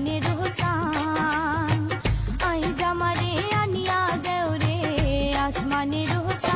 গানের রোসান আই জামারে আনিয়া দেও রে আসমানের রোসান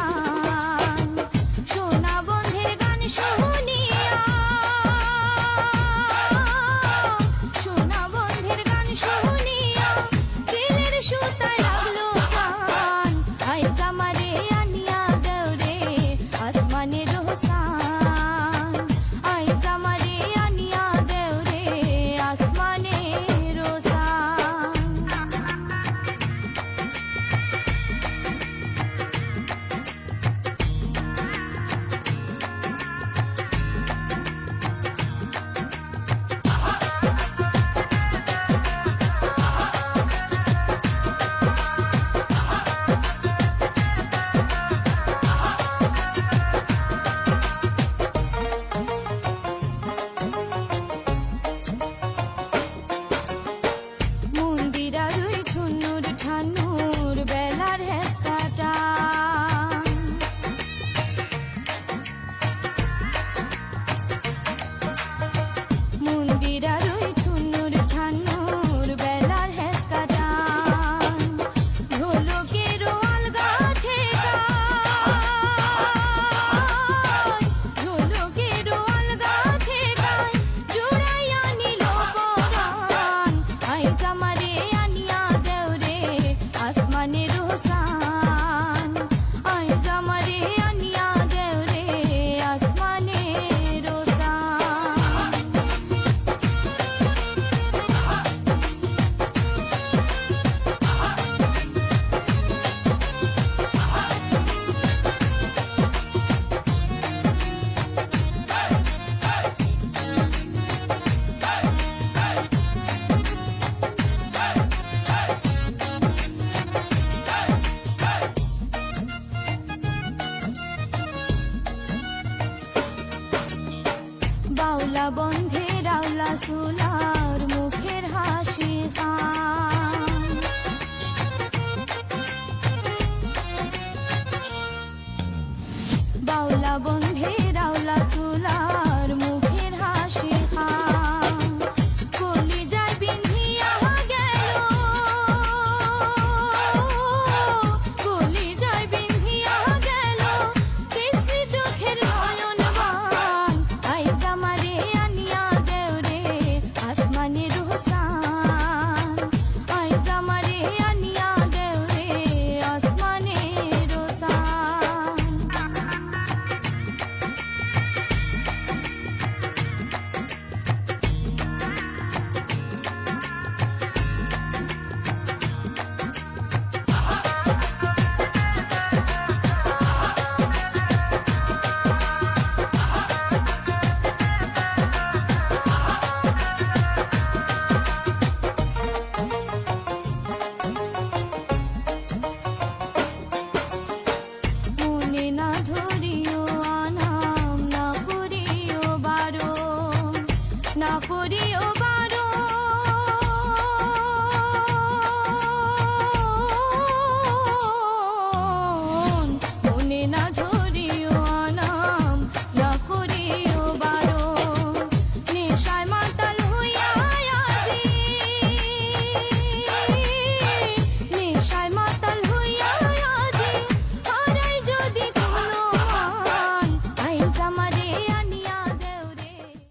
gozar. বন্ধে রাউলা সুলা Murió